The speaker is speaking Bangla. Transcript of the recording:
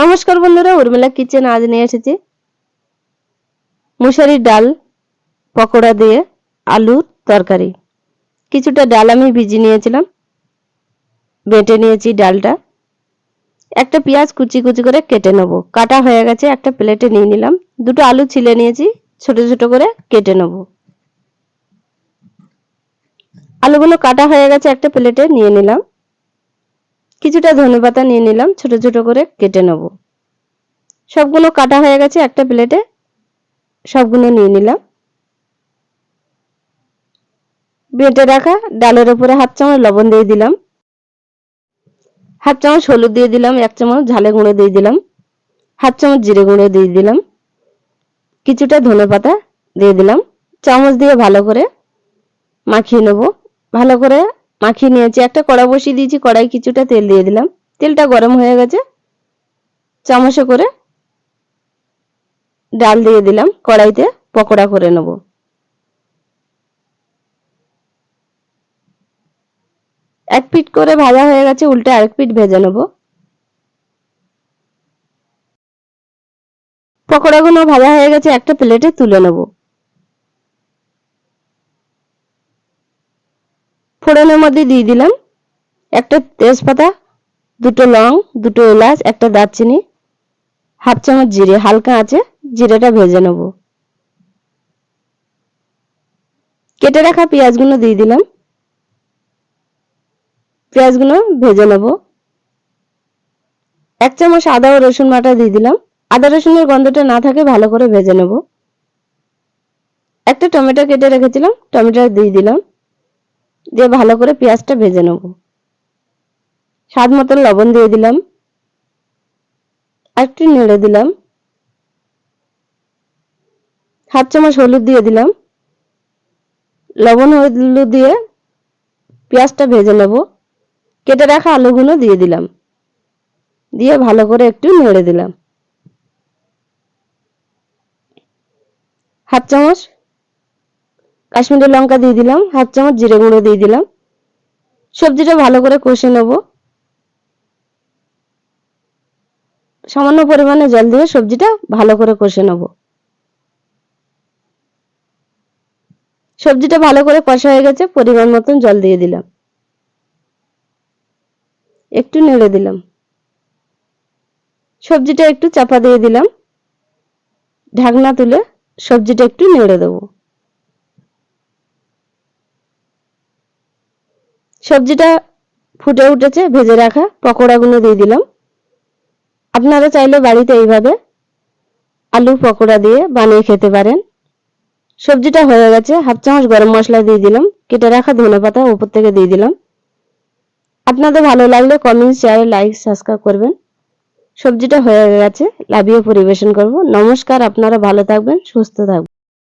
নমস্কার বন্ধুরা, উর্মিলা কিচেন আজ নিয়ে এসেছি। মুসারির ডাল, পকোড়া দিয়ে আলুর তরকারি। কিছুটা ডাল আমি ভিজিয়ে নিয়েছিলাম। বেটে নিয়েছি ডালটা। একটা পেঁয়াজ কুচি কুচি করে কেটে নেব। কাটা হয়ে গেছে, একটা প্লেটে নিয়ে নিলাম। দুটো আলু ছিলে নিয়েছি, ছোট ছোট করে কেটে নেব। আলুগুলো কাটা হয়ে গেছে, একটা প্লেটে নিয়ে নিলাম। কিছুটা ধনে পাতা নিয়ে নিলাম, ছোট ছোট করে কেটে নেব। সবগুলো কাটা হয়ে গেছে, একটা প্লেটে সবগুলো নিয়ে নিলাম। বেটে রাখা ডালের উপরে হাফ চামচ লবণ দিয়ে দিলাম। হাফ চামচ হলুদ দিয়ে দিলাম, এক চামচ ঝালে গুঁড়ো দিয়ে দিলাম। হাফ চামচ জিরে গুঁড়ো দিয়ে দিলাম। কিছুটা ধনে পাতা দিয়ে দিলাম। চামচ দিয়ে ভালো করে মাখিয়ে নেব। ভালো করে মাখিয়ে নিয়েছি। একটা কড়া বসিয়ে দিয়েছি কড়াই কিছুটা তেল দিয়ে দিলাম। তেলটা গরম হয়ে গেছে। চামচে করে ডাল দিয়ে দিলাম। কড়াইতে পকোড়া করে নেব। এক পিট করে ভাজা হয়ে গেছে, উল্টে আরেক পিট ভেজে নেব। পকোড়াগুলো ভাজা হয়ে গেছে, একটা প্লেটে তুলে নেব। ফোড়নের মধ্যে দিয়ে দিলাম। একটা তেজপাতা, দুটো লং, দুটো এলাচ, একটা দারচিনি, হাফ চামচ জিরে, হালকা আছে জিরেটা ভেজে নেব। কেটে রাখা পেঁয়াজগুলো দিয়ে দিলাম। পেঁয়াজগুলো ভেজে নেব। এক চামচ আদা ও রসুন বাটা দিয়ে দিলাম। আদা রসুনের গন্ধটা না থাকে ভালো করে ভেজে নেব। একটা টমেটো কেটে রেখেছিলাম, টমেটো দিয়ে দিলাম। দিয়ে ভালো করে পেঁয়াজটা ভেজে নেব। স্বাদ মতন লবণ দিয়ে দিলাম। একটু নেড়ে দিলাম। হাফ চামচ হলুদ দিয়ে দিলাম। লবণ হলুদ দিয়ে পেঁয়াজটা ভেজে নেব। কেটে রাখা আলুগুলো দিয়ে দিলাম। দিয়ে ভালো করে একটু নেড়ে দিলাম। হাফ চামচ কাশ্মীরি লঙ্কা দিয়ে দিলাম, হাফ চামচ জিরে গুঁড়ো দিয়ে দিলাম। সবজিটা ভালো করে কষে নেব। সামান্য পরিমাণে জল দিয়ে সবজিটা ভালো করে কষে নেব। সবজিটা ভালো করে কষা হয়ে গেছে, পরিমাণ মতন জল দিয়ে দিলাম। একটু নেড়ে দিলাম। সবজিটা একটু চাপা দিয়ে দিলাম। ঢাকনা তুলে সবজিটা একটু নেড়ে দেবো। সবজিটা ফুটে উঠেছে, ভেজে রাখা, পকোড়াগুলো দিয়ে দিলাম। আপনারা চাইলে বাড়িতে এইভাবে আলু, পকোড়া দিয়ে বানিয়ে খেতে পারেন। সবজিটা হয়ে গেছে, হাফ চামচ গরম মশলা দিয়ে দিলাম, কেটে রাখা ধনে পাতা উপর থেকে দিয়ে দিলাম। আপনাদের ভালো লাগলে কমেন্ট শেয়ার লাইক সাবস্ক্রাইব করবেন। সবজিটা হয়ে গেছে, লাভিয়ে পরিবেশন করব। নমস্কার, আপনারা ভালো থাকবেন, সুস্থ থাকবেন।